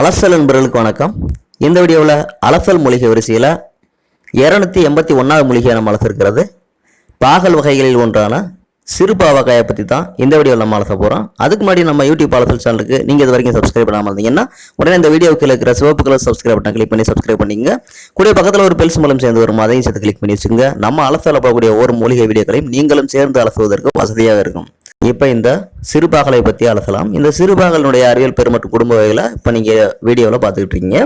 அலசல் என்பவர்களுக்கு வணக்கம். இந்த வீடியோவில் அலசல் மூலிகை வரிசையில் இரநூத்தி எண்பத்தி ஒன்றாவது மூலிகையை நம்ம அலசிருக்கிறது. பாகல் வகைகளில் ஒன்றான சிறுபாவக்காயை பற்றி தான் இந்த வீடியோவில் நம்ம அலச போகிறோம் அதுக்கு முன்னாடி நம்ம யூடியூப் அலசல் சேனலுக்கு நீங்கள் இது வரைக்கும் சப்ஸ்கிரைப் பண்ணாமல் இருந்தீங்கன்னா உடனே இந்த வீடியோவுக்கு இருக்கிற சிவப்பு கலர் சப்ஸ்கிரைப் பட்டன் கிளிக் பண்ணி சப்ஸ்கிரைப் பண்ணிங்க கூட பக்கத்தில் ஒரு பெல்ஸ் மூலம் சேர்ந்து வரும் அதையும் சேர்த்து கிளிக் பண்ணி வச்சுங்க நம்ம அலசல போகக்கூடிய ஒவ்வொரு மூலிகை வீடியோக்களையும் நீங்களும் சேர்ந்து அலசுவதற்கு வசதியாக இருக்கும். இப்போ இந்த சிறுபாகலை பற்றி அலசலாம். இந்த சிறுபாகலினுடைய அறிவியல் பெரு மற்றும் குடும்ப வகைகளை இப்போ நீங்கள் வீடியோவில் பார்த்துக்கிட்டு இருக்கீங்க.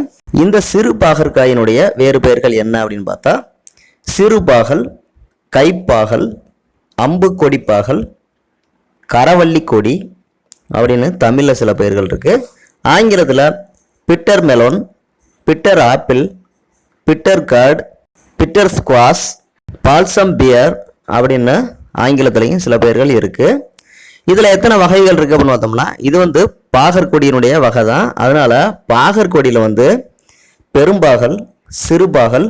இந்த சிறுபாகற்காயினுடைய வேறு பெயர்கள் என்ன அப்படின்னு பார்த்தா சிறுபாகல் கைப்பாகல் அம்பு கொடிப்பாகல் கரவள்ளி கொடி அப்படின்னு தமிழில் சில பெயர்கள் இருக்குது ஆங்கிலத்தில் bitter melon bitter apple bitter gourd bitter squash balsam pear அப்படின்னு ஆங்கிலத்துலேயும் சில பெயர்கள் இருக்குது இதில் எத்தனை வகைகள் இருக்குது அப்படின்னு பார்த்தோம்னா இது வந்து பாகற்கொடியினுடைய வகை தான் அதனால் பாகற்கொடியில் வந்து பெரும்பாகல் சிறுபாகல்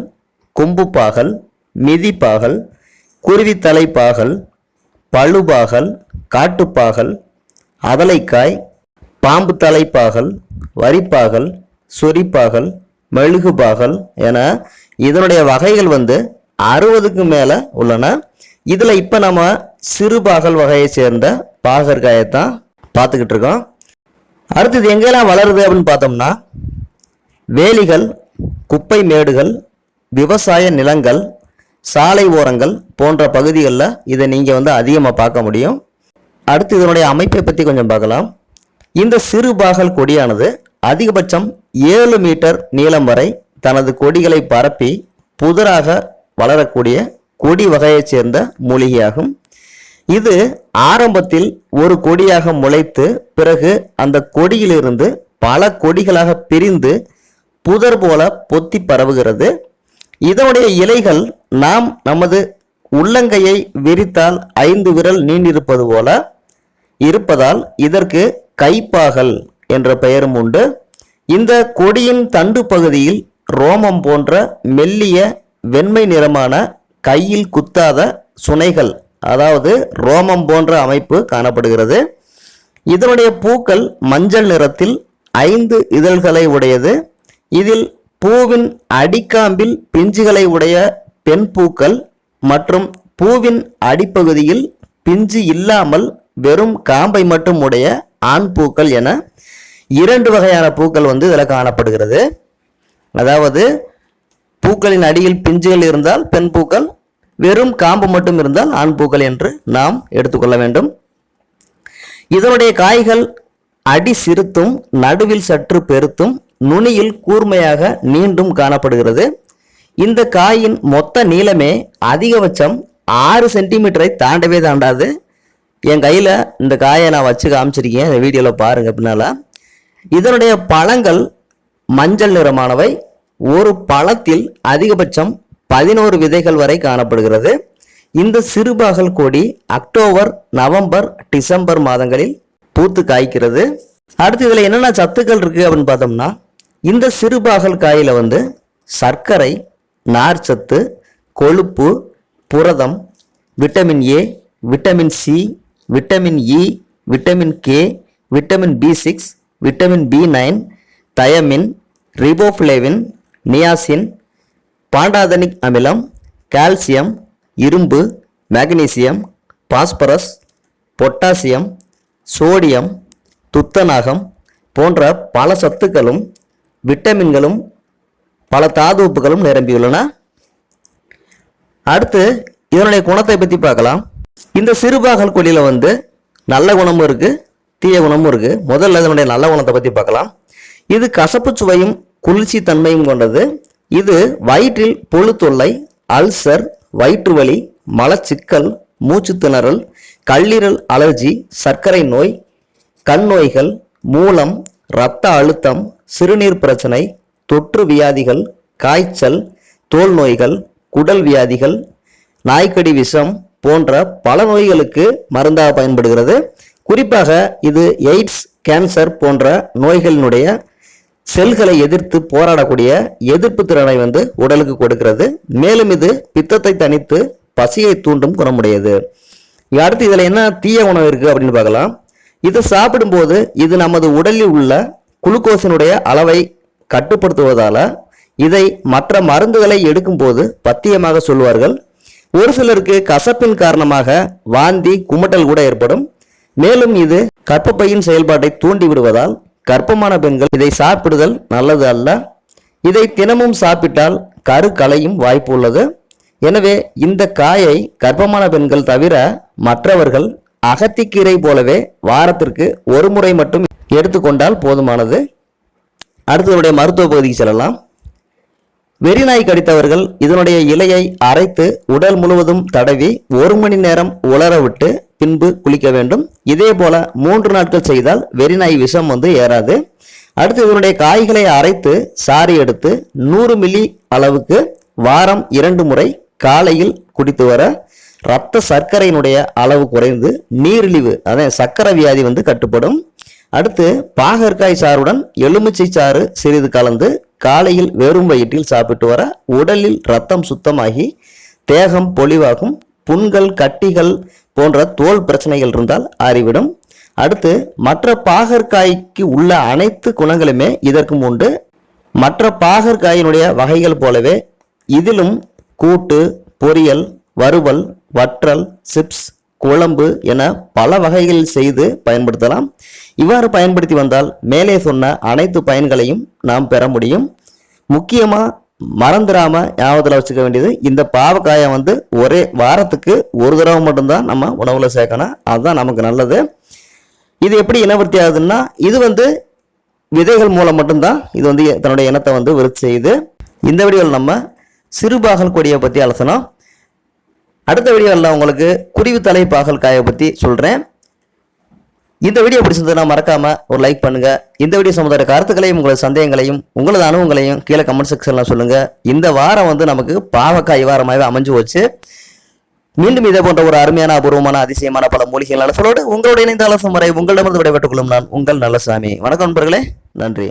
கொம்புப்பாகல் மிதிப்பாகல் குருவித்தலைப்பாகல் பழுபாகல் காட்டுப்பாகல் அதலைக்காய் பாம்பு தலைப்பாகல் வரிப்பாகல் சொரிப்பாகல் மெழுகுபாகல் என இதனுடைய வகைகள் வந்து அறுபதுக்கு மேலே உள்ளன. இதில் இப்போ நம்ம சிறுபாகல் வகையை சேர்ந்த பாகற்காயை தான் பார்த்துக்கிட்டு இருக்கோம் அடுத்தது எங்கெல்லாம் வளருது அப்படின்னு பார்த்தோம்னா வேலிகள் குப்பை மேடுகள் விவசாய நிலங்கள் சாலை ஓரங்கள் போன்ற பகுதிகளில் இதை நீங்கள் வந்து அதிகமாக பார்க்க முடியும். அடுத்து இதனுடைய அமைப்பை பற்றி கொஞ்சம் பார்க்கலாம். இந்த சிறுபாகல் கொடியானது அதிகபட்சம் ஏழு மீட்டர் நீளம் வரை தனது கொடிகளை பரப்பி புதராக வளரக்கூடிய கொடி வகையைச் சேர்ந்த மூலிகையாகும். இது ஆரம்பத்தில் ஒரு கொடியாக முளைத்து பிறகு அந்த கொடியிலிருந்து பல கொடிகளாக பிரிந்து புதர் போல பொத்தி பரவுகிறது. இதனுடைய இலைகள் நாம் நமது உள்ளங்கையை விரித்தால் ஐந்து விரல் நீண்டிருப்பது போல இருப்பதால் இதற்கு கைப்பாகல் என்ற பெயரும் உண்டு. இந்த கொடியின் தண்டு பகுதியில் ரோமம் போன்ற மெல்லிய வெண்மை நிறமான கையில் குத்தாத சுனைகள் அதாவது ரோமம் போன்ற அமைப்பு காணப்படுகிறது. இதனுடைய பூக்கள் மஞ்சள் நிறத்தில் ஐந்து இதழ்களை உடையது. இதில் பூவின் அடிக்காம்பில் பிஞ்சுகளை உடைய பெண் பூக்கள் மற்றும் பூவின் அடிப்பகுதியில் பிஞ்சு இல்லாமல் வெறும் காம்பை மட்டும் உடைய ஆண் பூக்கள் என இரண்டு வகையான பூக்கள் வந்து இதில் காணப்படுகிறது. அதாவது பூக்களின் அடியில் பிஞ்சுகள் இருந்தால் பெண் பூக்கள் வெறும் காம்பு மட்டும் இருந்தால் ஆண் பூக்கள் என்று நாம் எடுத்துக்கொள்ள வேண்டும். இதனுடைய காய்கள் அடி சிறுத்தும் நடுவில் சற்று பெருத்தும் நுனியில் கூர்மையாக நீண்டும் காணப்படுகிறது. இந்த காயின் மொத்த நீளமே அதிகபட்சம் ஆறு சென்டிமீட்டரை தாண்டவே தாண்டாது. என் கையில் இந்த காயை நான் வச்சு காமிச்சிருக்கேன். இந்த வீடியோவில் பாருங்கள் பின்னால. இதனுடைய பழங்கள் மஞ்சள் நிறமானவை. ஒரு பழத்தில் அதிகபட்சம் பதினோரு விதைகள் வரை காணப்படுகிறது. இந்த சிறுபாகல் கொடி அக்டோபர் நவம்பர் டிசம்பர் மாதங்களில் பூத்து காய்க்கிறது. அடுத்து இதில் என்னென்ன சத்துக்கள் இருக்குது அப்படின்னு பார்த்தோம்னா இந்த சிறுபாகல் காயில் வந்து சர்க்கரை நார்ச்சத்து கொழுப்பு புரதம் vitamin A vitamin C vitamin E vitamin K vitamin B six vitamin B nine thiamine riboflavin niacin pantothenic அமிலம் கால்சியம் இரும்பு மேக்னீசியம் பாஸ்பரஸ் பொட்டாசியம் சோடியம் துத்தநாகம் போன்ற பல சத்துக்களும் விட்டமின்களும் பல தாது உப்புகளும் நிரம்பியுள்ளன. அடுத்து இதனுடைய குணத்தை பற்றி பார்க்கலாம். இந்த சிறுபாகல் கொடியில் வந்து நல்ல குணமும் இருக்குது தீய குணமும் இருக்குது முதல்ல இதனுடைய நல்ல குணத்தை பற்றி பார்க்கலாம். இது கசப்பு சுவையும் குளிர்ச்சி தன்மையும் கொண்டது. இது வயிற்றில் புழு தொல்லை அல்சர் வயிற்று வலி மலச்சிக்கல் மூச்சு திணறல் கல்லீரல் அலர்ஜி சர்க்கரை நோய் கண் நோய்கள் மூலம் இரத்த அழுத்தம் சிறுநீர் பிரச்சனை தொற்று வியாதிகள் காய்ச்சல் தோல் நோய்கள் குடல் வியாதிகள் நாய்க்கடி விஷம் போன்ற பல நோய்களுக்கு மருந்தாக பயன்படுகிறது. குறிப்பாக இது எய்ட்ஸ் கேன்சர் போன்ற நோய்களினுடைய செல்களை எதிர்த்து போராடக்கூடிய எதிர்ப்பு திறனை வந்து உடலுக்கு கொடுக்கிறது. மேலும் இது பித்தத்தை தணித்து பசியை தூண்டும் குணமுடையது. அடுத்து இதில் என்ன தீய உணவு இருக்குது அப்படின்னு பார்க்கலாம். இது சாப்பிடும்போது இது நமது உடலில் உள்ள குளுக்கோஸினுடைய அளவை கட்டுப்படுத்துவதால் இதை மற்ற மருந்துகளை எடுக்கும்போது பத்தியமாக சொல்வார்கள். ஒரு சிலருக்கு கசப்பின் காரணமாக வாந்தி குமட்டல் கூட ஏற்படும். மேலும் இது கற்பப்பையின் செயல்பாட்டை தூண்டி விடுவதால் கர்ப்பமான பெண்கள் இதை சாப்பிடுதல் நல்லது அல்ல. இதை தினமும் சாப்பிட்டால் கரு கலையும் வாய்ப்பு உள்ளது. எனவே இந்த காயை கர்ப்பமான பெண்கள் தவிர மற்றவர்கள் அகத்திக்கீரை போலவே வாரத்திற்கு ஒரு முறை மட்டும் எடுத்துக்கொண்டால் போதுமானது. அடுத்ததுடைய மருத்துவ பகுதிக்கு செல்லலாம். வெறிநாய் கடித்தவர்கள் இதனுடைய இலையை அரைத்து உடல் முழுவதும் தடவி ஒரு மணி நேரம் உலர விட்டு பின்பு குளிக்க வேண்டும். இதே போல மூன்று நாட்கள் செய்தால் வெறிநாய் விஷம் வந்து ஏறாது. அடுத்து இதனுடைய காய்களை அரைத்து சாரி எடுத்து நூறு மில்லி அளவுக்கு வாரம் இரண்டு முறை காலையில் குடித்து வர இரத்த சர்க்கரையினுடைய அளவு குறைந்து நீரிழிவு அதான் சர்க்கரை வியாதி வந்து கட்டுப்படும். அடுத்து பாகற்காய் சாறுடன் எலுமிச்சை சாறு சிறிது கலந்து காலையில் வெறும் வயிற்றில் சாப்பிட்டு வர உடலில் ரத்தம் சுத்தமாகி தேகம் பொலிவாகும் புண்கள் கட்டிகள் போன்ற தோல் பிரச்சனைகள் இருந்தால் ஆறிவிடும். அடுத்து மற்ற பாகற்காய்க்கு உள்ள அனைத்து குணங்களுமே இதற்கும் உண்டு. மற்ற பாகற்காயினுடைய வகைகள் போலவே இதிலும் கூட்டு பொரியல் வறுவல் வற்றல் சிப்ஸ் குழம்பு என பல வகைகளில் செய்து பயன்படுத்தலாம். இவ்வாறு பயன்படுத்தி வந்தால் மேலே சொன்ன அனைத்து பயன்களையும் நாம் பெற முடியும். முக்கியமாக மறந்துடாம ஞாபகத்தில் வச்சுக்க வேண்டியது இந்த பாவக்காயை வந்து ஒரே வாரத்துக்கு ஒரு தடவை மட்டும்தான் நம்ம உணவில் சேர்க்கணும். அதுதான் நமக்கு நல்லது. இது எப்படி இனவர்த்தி ஆகுதுன்னா இது வந்து விதைகள் மூலம் மட்டும்தான் இது வந்து தன்னுடைய இனத்தை வந்து விருத்தி செய்யுது. இந்த வீடியோவில் நம்ம சிறுபாகல் கொடியை பற்றி அலசணும் அடுத்த வீடியோவில் உங்களுக்கு குருவி தலை பாகல் காயை பற்றி சொல்கிறேன் இந்த வீடியோ பிடிச்சிருந்ததுன்னா மறக்காமல் ஒரு லைக் பண்ணுங்கள் இந்த வீடியோ சம்பந்தமான கருத்துக்களையும் உங்களது சந்தேகங்களையும் உங்களது அனுபவங்களையும் கீழே கமெண்ட் செக்ஷனில் சொல்லுங்கள் இந்த வாரம் வந்து நமக்கு பாவக்காய் வாரமாகவே அமைஞ்சு போச்சு. மீண்டும் இதே போன்ற ஒரு அருமையான அபூர்வமான அதிசயமான பல மூலிகைகள் அலசலோடு உங்களுடைய இணைந்த அலசம் வரை உங்களிடமிருந்து விடைபெற்றுக் கொள்ளும் நான் உங்கள் நல்லசாமி. வணக்கம் நண்பர்களே. நன்றி.